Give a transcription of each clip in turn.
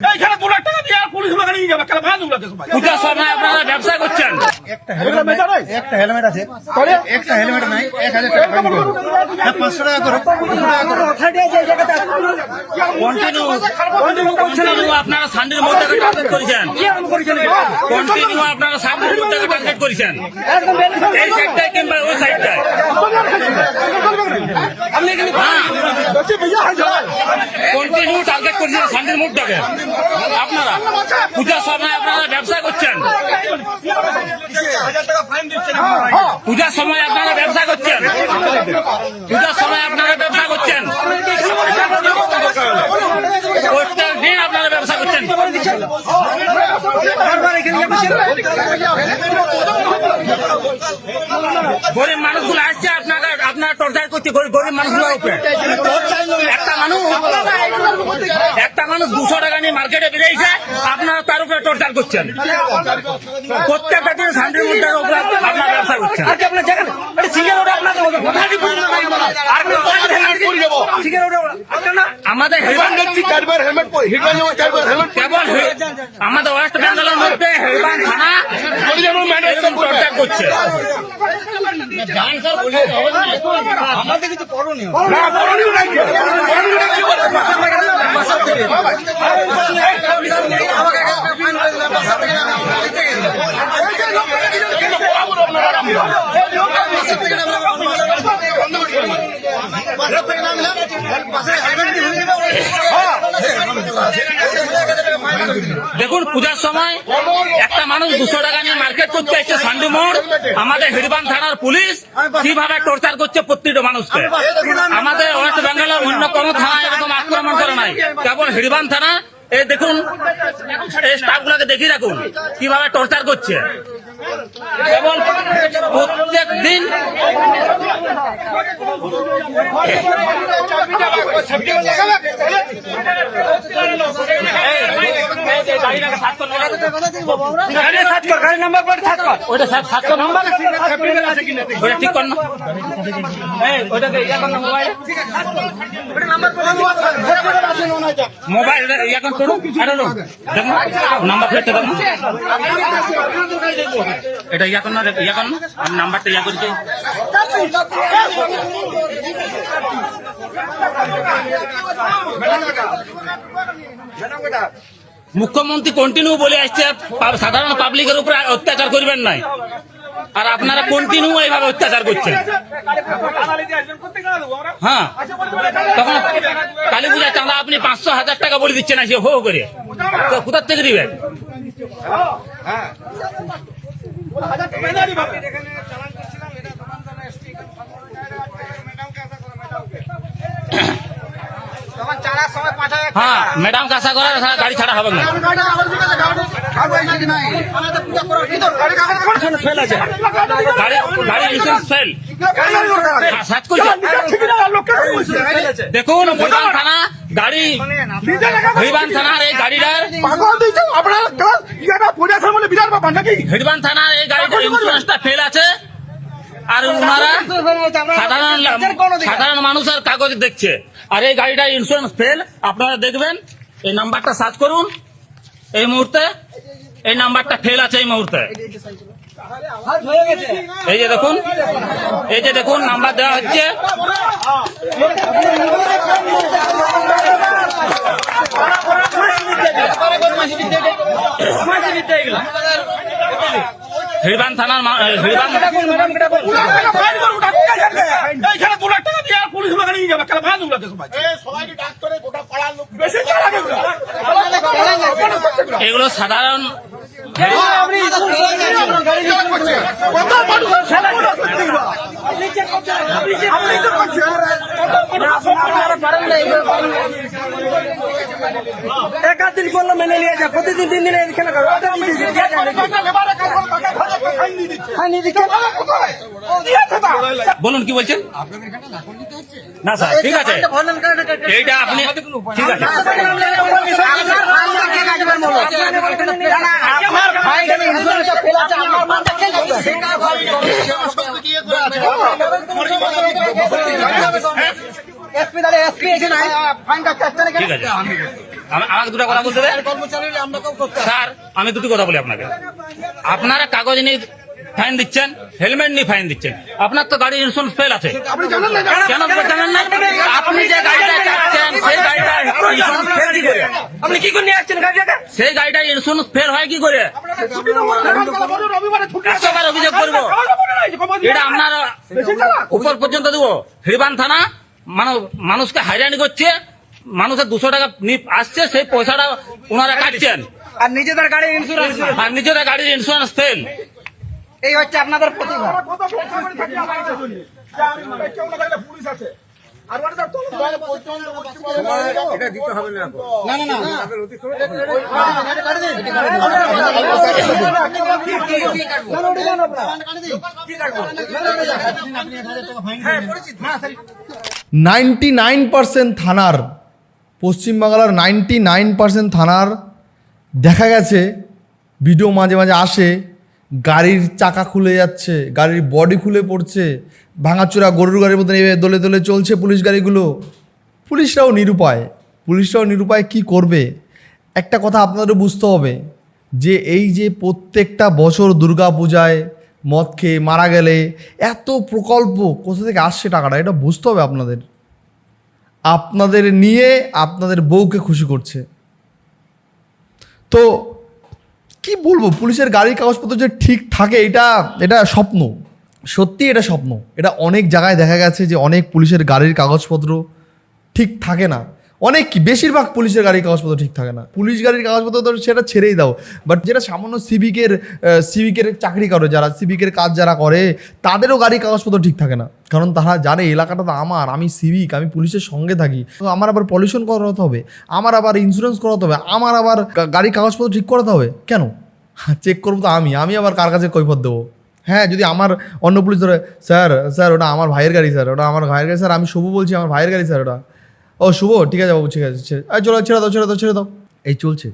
এইখানে দু লাখ টাকা দিয়ে আর পুলিশ লোক নিয়ে যাবে। কেন ভাঙ দুগুলোকে সবাই? পূজার সময় আপনারা ব্যবসা করছেন। একটা হেলমেট নাই একটা হেলমেট আছে। একটা হেলমেট নাই এক হাজার টাকা ফাইন করো হ্যাঁ, টাকা পাঁচশো টাকা করো। কন্টিনিউ কন্টিনিউ আপনারা সান্ডের মধ্যে টার্গেট করেছেন। কন্টিনিউ আপনারা সান্ডের মধ্যে টার্গেট করেছেন। এই সাইডটায় কিংবা ওই সাইডটায় করেছেন সান্ডের মুখটাকে? আপনারা? পূজার সময় আপনারা ব্যবসা করছেন? পূজার সময় আপনারা ব্যবসা করছেন? পূজার সময় আপনারা ব্যবসা করছেন? আপনারা ব্যবসা করছেন? গরিব মানুষগুলো আসছে, আপনাকে আপনারা টর্চার করছে গরিব মানুষগুলোর উপরে। একটা মানুষ মানুষ দুশো টাকা নিয়ে মার্কেটে বেরিয়েছে, আপনারা তার উপরে টর্চার করছেন। প্রত্যেকটা দিন শান্তির মধ্যে আপনার ব্যবসা করছেন। আমাদের হেলমেট চারবার হেলমেট চারবার হেলমেট কেবল আমাদের ওয়েস্ট বেঙ্গলের মধ্যে হেলবান থানা এরকম করছে। আমাদের কিছু করণীয়। না করণীয় নাই কি? করণীয় নাই কি বলে? দেখুন, পূজার সময় একটা মানুষ দুশো টাকা নিয়ে মার্কেট করতে এসছে সান্ডু মোড়, আমাদের হিরবান থানার পুলিশ কীভাবে টর্চার করছে প্রত্যেকটা মানুষকে। আমাদের ওয়েস্ট বেঙ্গলের অন্য কোনো থানায় এরকম আক্রমণ করে নাই। কেবল হিরবান থানা, এই দেখুন, এই স্টাফ স্টাফগুলোকে দেখিয়ে রাখুন কীভাবে টর্চার করছে। প্রত্যেক দিন ওইটা সাতশো নম্বর? ওইটা ঠিক কর না। মোবাইলে। মোবাইল ইয়া কর আরে নো। দেখুন নাম্বার প্লেটটা দেখুন এটা কর না কর আমি নাম্বারটা ইয়া করছি মুখ্যমন্ত্রী কন্টিনিউ বলে আসছে, সাধারণ পাবলিকের উপরে অত্যাচার করবেন নাই। আর আপনারা কন্টিনিউ এইভাবে অত্যাচার করছেন। হ্যাঁ। তখন কালী পূজার চাঁদা আপনি পাঁচশো হাজার টাকা বলে দিচ্ছেন আসে হো করে। তো কোথার থেকে দিবেন? হ্যাঁ ম্যাডাম কাছা করে গাড়ি ছাড়া হবে না। গাড়ি গাড়ি ইন্স্যুরেন্স ফেল সার্চ করছে দেখুন হরিবান থানা গাড়ি থানার এই গাড়িটার আপনারা পূজা সামনে নাকি? থানার এই গাড়িটার ইন্স্যুরেন্সটা ফেল আছে। আর ওনারা সাধারণ সাধারণ মানুষের কাগজ দেখছে। আর এই গাড়িটার ইন্স্যুরেন্স ফেল আপনারা দেখবেন এই নাম্বারটা সার্চ করুন। এই মুহূর্তে এই নাম্বারটা ফেল আছে এই মুহূর্তে। এই যে দেখুন এই যে দেখুন নাম্বার দেওয়া হচ্ছে। মাঝে বিদ্যা মা- এ, হিড়বান বেশি চালাক এগুলো। এগুলো সাধারণ কত মানুষ ছেলে গুলো করছে এগুলো? আপনি তো করছেন। এক আধ দিন করল মেনে নিয়ে যা প্রতিদিন তিন দিনে খেলা করো বলুন কি বলছেন না স্যার ঠিক আছে এইটা আপনি ঠিক আছে? এসপি দাঁড়িয়ে এসপি ঠিক আছে আমা- আমাকে দুটো কথা বলতে স্যার আমি দুটি কথা বলি আপনাকে। আপনারা কাগজ নিয়ে ফাইন দিচ্ছেন হেলমেট নিয়ে ফাইন দিচ্ছেন। আপনার তো গাড়ির ইন্স্যুরেন্স ফেল আছে। কেন জানেন না? আপনি যে গাড়িটা চাচ্ছেন সেই গাড়িটা ইন্স্যুরেন্স ফেল কি করে? আপনি কি করে নিয়ে আসছেন গাড়িটাকে? সেই গাড়িটা ইন্স্যুরেন্স ফেল হয় কি করে। একশোবার অভিযোগ করব। মনে এটা আপনার উপর পর্যন্ত দেবো। হিরবান থানা মানুষকে হাইরানি করছে। মানুষের দুশো টাকা আসছে সেই পয়সাটা ওনারা কাটছেন। আর নিজেদের গাড়ির ইন্স্যুরেন্স আর নিজেদের গাড়ির ইন্স্যুরেন্স ফেল এই হচ্ছে আপনাদের প্রতিভা। আমার কথা বলতে হবে না, থাকি আমার কাছে শুনি। যে আমি কেউ না থাকলে পুলিশ আছে। আর ওটা তার তলা- এটা দিতে হবে না। না না না নাইনটি নাইন পার্সেন্ট থানার পশ্চিমবাংলার নাইনটি নাইন পার্সেন্ট থানার দেখা গেছে, ভিডিও মাঝে মাঝে আসে, গাড়ির চাকা খুলে যাচ্ছে, গাড়ির বডি খুলে পড়ছে, ভাঙাচোরা গরুর গাড়ির মতন এভাবে দলে দলে চলছে পুলিশ গাড়িগুলো। পুলিশরাও নিরুপায় পুলিশরাও নিরুপায় কি করবে? একটা কথা আপনাদেরও বুঝতে হবে, যে এই যে প্রত্যেকটা বছর দুর্গা পূজায় মদ খেয়ে মারা গেলে এত প্রকল্প কোথা থেকে আসছে টাকাটা, এটা বুঝতে হবে আপনাদের। আপনাদের নিয়ে আপনাদের বউকে খুশি করছে। তো কি বলব, পুলিশের গাড়ির কাগজপত্র যে ঠিক থাকে, এটা এটা স্বপ্ন। সত্যি এটা স্বপ্ন। এটা অনেক জায়গায় দেখা গেছে যে অনেক পুলিশের গাড়ির কাগজপত্র ঠিক থাকে না। অনেক বেশিরভাগ পুলিশের গাড়ির কাগজপত্র ঠিক থাকে না। পুলিশ গাড়ির কাগজপত্র তো সেটা ছেড়েই দাও। বাট যেটা সামান্য সিভিকের সিভিকের চাকরি করে, যারা সিভিকের কাজ যারা করে, তাদেরও গাড়ির কাগজপত্র ঠিক থাকে না। কারণ তারা জানে এলাকাটা তো আমার, আমি সিভিক আমি পুলিশের সঙ্গে থাকি। তো আমার আবার পলিউশন করাতে হবে, আমার আবার ইন্স্যুরেন্স করাতে হবে, আমার আবার গাড়ির কাগজপত্র ঠিক করাতে হবে। কেন? চেক করব তো আমি আমি আবার কার কাছে কৈফত দেবো? হ্যাঁ যদি আমার অন্য পুলিশ ধরে, স্যার স্যার, ওটা আমার ভাইয়ের গাড়ি, স্যার, ওটা আমার ভাইয়ের গাড়ি, স্যার, আমি শুভ বলছি, আমার ভাইয়ের গাড়ি, স্যার, ওটা। ও, শুভ, ঠিক আছে বাবু, ঠিক আছে, ছেড়ে আর চলো, ছেড়ে দাও ছেড়ে দাও ছেড়ে দাও। এই চলছে।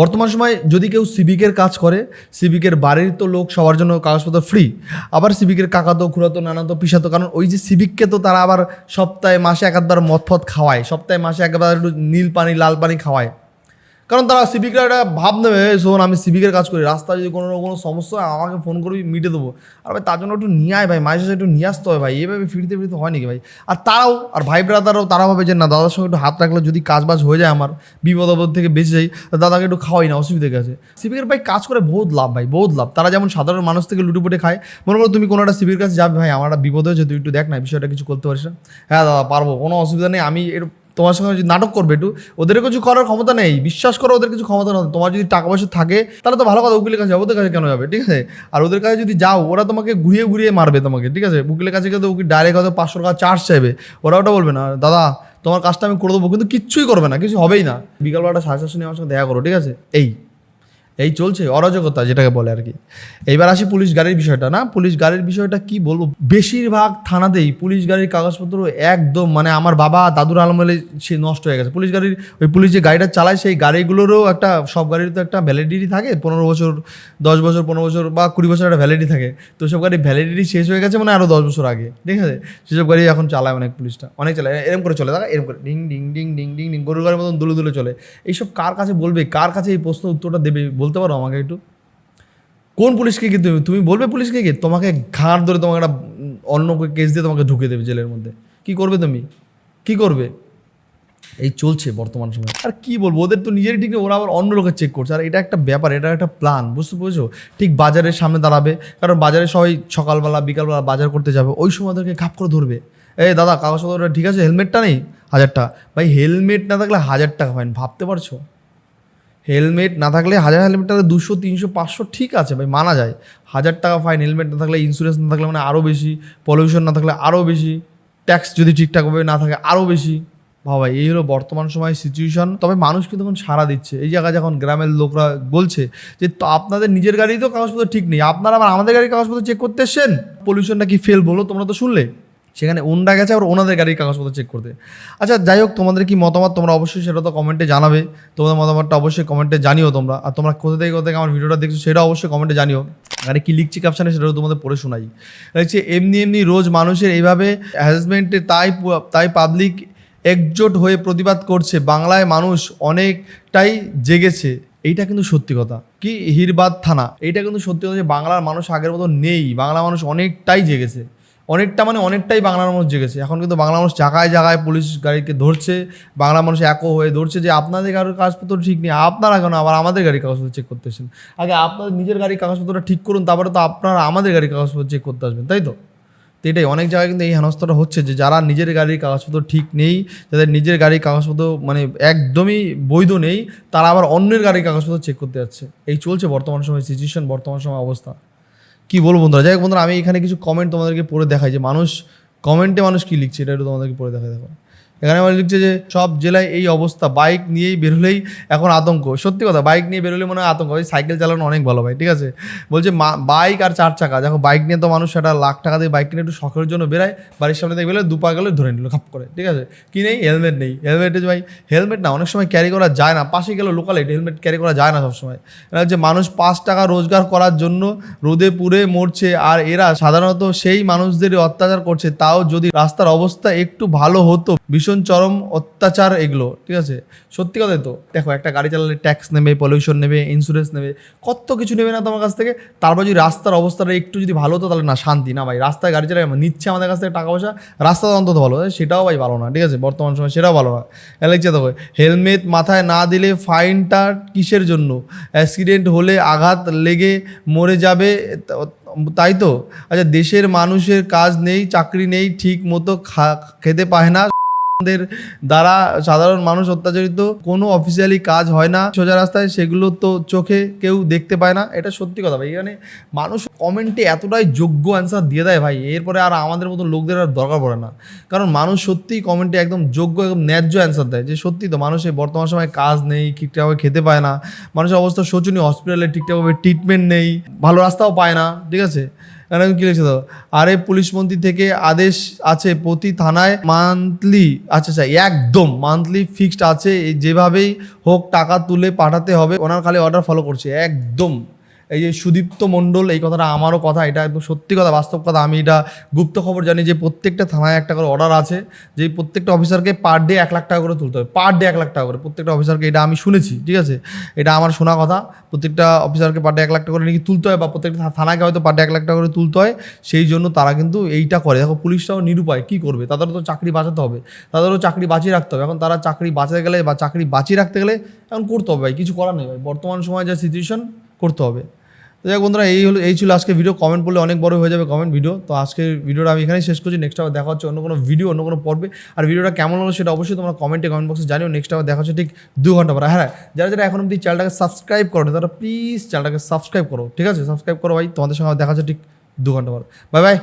বর্তমান সময় যদি কেউ সিভিকের কাজ করে, সিভিকের বাড়ির তো লোক সবার জন্য কাগজপত্র ফ্রি আবার সিভিকের কাকাতো, খুড়াতো, নানাতো, পিসাতো, কারণ ওই যে সিভিককে তো তারা আবার সপ্তাহে, মাসে এক আধবার মদ ফদ খাওয়ায়, সপ্তাহে মাসে একবার একটু নীল পানি, লাল পানি খাওয়ায়। কারণ তারা সিভিকরা একটা ভাব নেবে, শোন, আমি সিভিকের কাজ করি। রাস্তায় যদি কোনো কোনো সমস্যা হয়, আমাকে ফোন করবি মিটে দেবো। আর ভাই, তার জন্য একটু নিয়ে আয় ভাই। মাঝে সাথে একটু নিয়ে আসতে হবে ভাই। এভাবে ফিরতে ফিরতে হয় নাকি ভাই? আর তারাও, আর ভাই ব্রাদারও তারা ভাবে যে, না, দাদার সঙ্গে একটু হাত রাখলে যদি কাজ বাজ হয়ে যায় আমার, বিপদ আপদ থেকে বেঁচে যাই দাদাকে একটু খাওয়াই না, অসুবিধা গেছে সিভিকের ভাই কাজ করে বহুত লাভ ভাই, বহুত লাভ। তারা যেমন সাধারণ মানুষ থেকে লুটুপুটে খায়, মনে করো তুমি কোনো একটা সিভির কাছে যাবে ভাই, আমার একটা বিপদ হয়েছে, তুই একটু দেখ না, বিষয়টা কিছু করতে পারিস না। হ্যাঁ দাদা, পারব, কোনো অসুবিধা নেই। আমি এর তোমার সঙ্গে যদি নাটক করবে একটু ওদের কিছু করার ক্ষমতা নেই। বিশ্বাস করো, ওদের কিছু ক্ষমতা না তোমার যদি টাকা পয়সা থাকে, তাহলে তো ভালো কথা, উকিলের কাছে যাব, ওদের কাছে কেন যাবে, ঠিক আছে? আর ওদের কাছে যদি যাও, ওরা তোমাকে ঘুরিয়ে ঘুরিয়ে মারবে তোমাকে, ঠিক আছে? উকিলের কাছে গেলে উকিল ডাইরেক্ট হয়তো পাঁচশো টাকা চার্জ চাইবে। ওরা ওটা বলবে না, দাদা, তোমার কাজটা আমি করে দেবো, কিন্তু কিচ্ছুই করবে না, কিছু হবেই না। বিকালবেলাটা সাড়ে চারশো নিয়ে আমার সঙ্গে দেখা করো, ঠিক আছে? এই। এই চলছে, অরাজকতা যেটাকে বলে আর কি। এইবার আসি পুলিশ গাড়ির বিষয়টা, না? পুলিশ গাড়ির বিষয়টা কি বলব? বেশিরভাগ থানাতেই পুলিশ গাড়ির কাগজপত্র একদম মানে আমার বাবা, দাদুর আলমলে সে নষ্ট হয়ে গেছে। পুলিশ গাড়ির, ওই পুলিশ যে গাড়িটা চালায়, সেই গাড়িগুলোরও একটা, সব গাড়ির তো একটা ভ্যালিডিটি থাকে। পনেরো বছর, দশ বছর, পনেরো বছর বা কুড়ি বছর একটা ভ্যালিডিটি থাকে। তো সব গাড়ির ভ্যালিডিটি শেষ হয়ে গেছে মানে আরও দশ বছর আগে। ঠিক আছে? সেসব গাড়ি এখন চালায় অনেক পুলিশটা। অনেক চালায় এরকম করে চলে, দেখা এরকম করে, ডিং ডিং ডিং ডিং ডিং ডিং গরু গাড়ির মতন দুলে দুলে চলে। এইসব কার কাছে বলবে? কার কাছে এই প্রশ্ন উত্তরটা দেবে বলতে পারো আমাকে একটু? কোন পুলিশকে কি তুমি তুমি বলবে পুলিশকে কি তোমাকে ঘাড় ধরে তোমাকে একটা অন্য কেস দিয়ে তোমাকে ঢুকে দেবে জেলের মধ্যে। কি করবে তুমি? কি করবে? এই চলছে বর্তমান সময়। আর কি বলব? ওদের তো নিজেরই ঠিক ওরা আবার অন্য লোকের চেক করছে। আর এটা একটা ব্যাপার, এটা একটা প্ল্যান বুঝতে পেরেছ? ঠিক বাজারের সামনে দাঁড়াবে, কারণ বাজারে সবাই সকালবেলা, বিকালবেলা বাজার করতে যাবে, ওই সময় ওদেরকে ঘাপ করে ধরবে। এই দাদা কাগজপত্রটা ঠিক আছে? হেলমেটটা নেই? হাজার টাকা ভাই হেলমেট না থাকলে হাজার টাকা ফাইন ভাবতে পারছ? হেলমেট না থাকলে হাজার হেলমেট থাকলে দুশো, তিনশো, পাঁচশো ঠিক আছে ভাই, মানা যায়। হাজার টাকা ফাইন হেলমেট না থাকলে ইন্স্যুরেন্স না থাকলে মানে আরও বেশি পলিউশন না থাকলে আরও বেশি ট্যাক্স যদি ঠিকঠাকভাবে না থাকে আরও বেশি। ভাবা এই হলো বর্তমান সময় সিচুয়েশন তবে মানুষ কিন্তু এখন সাড়া দিচ্ছে। এই জায়গায় যখন গ্রামের লোকরা বলছে যে, তো আপনাদের নিজের গাড়ি তো কাগজপত্র ঠিক নেই, আপনারা আবার আমাদের গাড়ির কাগজপত্র চেক করতে এসছেন? পলিউশনটা কি ফেল বলো, তোমরা তো শুনলে? সেখানে ওনরা গেছে আর ওনাদের গাড়ির কাগজপত্র চেক করতে। আচ্ছা যাই হোক, তোমাদের কি মতামত তোমরা অবশ্যই সেটা তো কমেন্টে জানাবে। তোমাদের মতামতটা অবশ্যই কমেন্টে জানিও তোমরা। আর তোমরা কোথা থেকে কোথা থেকে আমার ভিডিওটা দেখছ সেটা অবশ্যই কমেন্টে জানিও। আরে কি লিখছি ক্যাপশানে সেটাও তোমাদের পড়ে শোনাই। হচ্ছে এমনি এমনি রোজ মানুষের এইভাবে হ্যারাসমেন্টে তাই তাই পাবলিক একজোট হয়ে প্রতিবাদ করছে, বাংলায় মানুষ অনেকটাই জেগেছে, এইটা কিন্তু সত্যি কথা। কি, হিরবাদ থানা, এইটা কিন্তু সত্যি কথা যে বাংলার মানুষ আগের মতো নেই বাংলা মানুষ অনেকটাই জেগেছে। অনেকটা মানে অনেকটাই বাংলার মানুষ জেগেছে। এখন কিন্তু বাংলা মানুষ জায়গায় জায়গায় পুলিশ গাড়িকে ধরছে বাংলা মানুষ একও হয়ে ধরছে যে আপনাদের গাড়ির কাগজপত্র ঠিক নেই, আপনারা কেন আবার আমাদের গাড়ির কাগজপত্র চেক করতে আসেন? আগে আপনাদের নিজের গাড়ির কাগজপত্রটা ঠিক করুন, তারপরে তো আপনারা আমাদের গাড়ির কাগজপত্র চেক করতে আসবেন, তাই তো? তো এটাই, অনেক জায়গায় কিন্তু এই হেনস্থাটা হচ্ছে যে যারা নিজের গাড়ির কাগজপত্র ঠিক নেই, যাদের নিজের গাড়ির কাগজপত্র মানে একদমই বৈধ নেই, তারা আবার অন্যের গাড়ির কাগজপত্র চেক করতে যাচ্ছে। এই চলছে বর্তমান সময় সিচুয়েশন বর্তমান সময় অবস্থা। কি বলব বন্ধুরা? যাই হোক বন্ধুরা, আমি এখানে কিছু কমেন্ট তোমাদেরকে পড়ে দেখাই যে মানুষ কমেন্টে মানুষ কি লিখছে, এটা একটু তোমাদেরকে পড়ে দেখাই দেখো। এখানে আমার লিখছে যে সব জেলায় এই অবস্থা, বাইক নিয়েই বেরোলেই এখন আতঙ্ক। সত্যি কথা, বাইক নিয়ে বেরোলে মনে হয় আতঙ্ক ওই সাইকেল চালানো অনেক ভালো ভাই, ঠিক আছে? বলছে বাইক আর চার চাকা, দেখো বাইক নিয়ে তো মানুষ একটা লাখ টাকা দিয়ে বাইক কিনে একটু শখের জন্য বেরায়, বাড়ির সামনে দেখবে দুপা গেলে ধরে নিল, খাপ করে, ঠিক আছে? কি নেই? হেলমেট নেই। হেলমেট ভাই, হেলমেট না, অনেক সময় ক্যারি করা যায় না পাশে গেলে লোকালে হেলমেট ক্যারি করা যায় না সবসময়। এরা হচ্ছে মানুষ পাঁচ টাকা রোজগার করার জন্য রোদে পুড়ে মরছে, আর এরা সাধারণত সেই মানুষদের অত্যাচার করছে, তাও যদি রাস্তার অবস্থা একটু ভালো হতো ভীষণ চরম অত্যাচার এগুলো, ঠিক আছে? সত্যি কথাই তো, দেখো, একটা গাড়ি চালালে ট্যাক্স নেবে পলিউশন নেবে ইন্স্যুরেন্স নেবে, কত কিছু নেবে না তোমার কাছ থেকে? তারপর যদি রাস্তার অবস্থাটা একটু যদি ভালো হতো, তাহলে না, শান্তি, না ভাই, রাস্তায় গাড়ি চালাই নিচ্ছে আমাদের কাছ থেকে টাকা পয়সা, রাস্তা অন্তত ভালো সেটাও ভাই ভালো না, ঠিক আছে? বর্তমান সময় সেটাও ভালো না। এলাইছে দেখো হেলমেট মাথায় না দিলে ফাইনটা কিসের জন্য? অ্যাক্সিডেন্ট হলে আঘাত লেগে মরে যাবে তাই তো? আচ্ছা দেশের মানুষের কাজ নেই, চাকরি নেই, ঠিক মতো খেতে পায় না। দের দ্বারা সাধারণ মানুষ অত্যাচারিত, কোনো অফিসিয়ালি কাজ হয় না, সোজা রাস্তায়, সেগুলো তো চোখে কেউ দেখতে পায় না। এটা সত্যি কথা ভাই, এখানে মানুষ কমেন্টে এতটাই যোগ্য অ্যান্সার দিয়ে দেয় ভাই, এরপরে আর আমাদের মতো লোকদের আর দরকার পড়ে না। কারণ মানুষ সত্যিই কমেন্টে একদম যোগ্য, একদম ন্যায্য অ্যান্সার দেয়, যে সত্যি তো মানুষের বর্তমান সময় কাজ নেই, ঠিকঠাকভাবে খেতে পায় না, মানুষের অবস্থা শোচনীয় হসপিটালে ঠিকঠাকভাবে ট্রিটমেন্ট নেই, ভালো রাস্তাও পায় না, ঠিক আছে? এরকম কি লিখেছে আরে পুলিশ মন্ত্রী থেকে আদেশ আছে প্রতি থানায় মান্থলি আচ্ছা আচ্ছা একদম মান্থলি ফিক্সড আছে, যেভাবেই হোক টাকা তুলে পাঠাতে হবে। ওনার খালি অর্ডার ফলো করছে, একদম। এই যে সুদীপ্ত মণ্ডল, এই কথাটা আমারও কথা, এটা একদম সত্যি কথা, বাস্তব কথা। আমি এটা গুপ্ত খবর জানি যে প্রত্যেকটা থানায় একটা করে অর্ডার আছে, যে প্রত্যেকটা অফিসারকে পার ডে এক লাখ টাকা করে তুলতে হবে পার ডে এক লাখ টাকা করে। প্রত্যেকটা অফিসারকে এটা আমি শুনেছি, ঠিক আছে? এটা আমার শোনা কথা। প্রত্যেকটা অফিসারকে পার ডে এক লাখ টাকা করে নাকি তুলতে হয়, বা প্রত্যেকটা থানাকে হয়তো পার ডে এক লাখ টাকা করে তুলতে হয়, সেই জন্য তারা কিন্তু এইটা করে। দেখো, পুলিশটাও নিরুপায়, কী করবে? তাদেরও তো চাকরি বাঁচাতে হবে, তাদেরও চাকরি বাঁচিয়ে রাখতে হবে। এখন তারা চাকরি বাঁচাতে গেলে বা চাকরি বাঁচিয়ে রাখতে গেলে এখন করতে হবে ভাই, কিছু করার নেই ভাই। বর্তমান সময় যা সিচুয়েশন করতে হবে। তো যাই বন্ধুরা, এই হলো, এই ছিল আজকে ভিডিও কমেন্ট করলে অনেক বড় হয়ে যাবে কমেন্ট ভিডিও তো আজকে ভিডিওটা আমি এখানেই শেষ করছি। নেক্সট আবার দেখা হচ্ছে অন্য কোনো ভিডিও অন্য কোনো পর্বে। আর ভিডিওটা কেমন হলো সেটা অবশ্যই তোমরা কমেন্টে কমেন্ট বক্সে জানিও। নেক্সট আবার দেখা হচ্ছে ঠিক দু ঘণ্টা পরে। হ্যাঁ যারা যারা এখন অব্দি চ্যানেলটাকে সাবস্ক্রাইব করো তারা প্লিজ চ্যানেলটাকে সাবস্ক্রাইব করো। ঠিক আছে? সাবস্ক্রাইব করো ভাই। তোমাদের সঙ্গে দেখা হচ্ছে ঠিক দু ঘণ্টা পর। Bye bye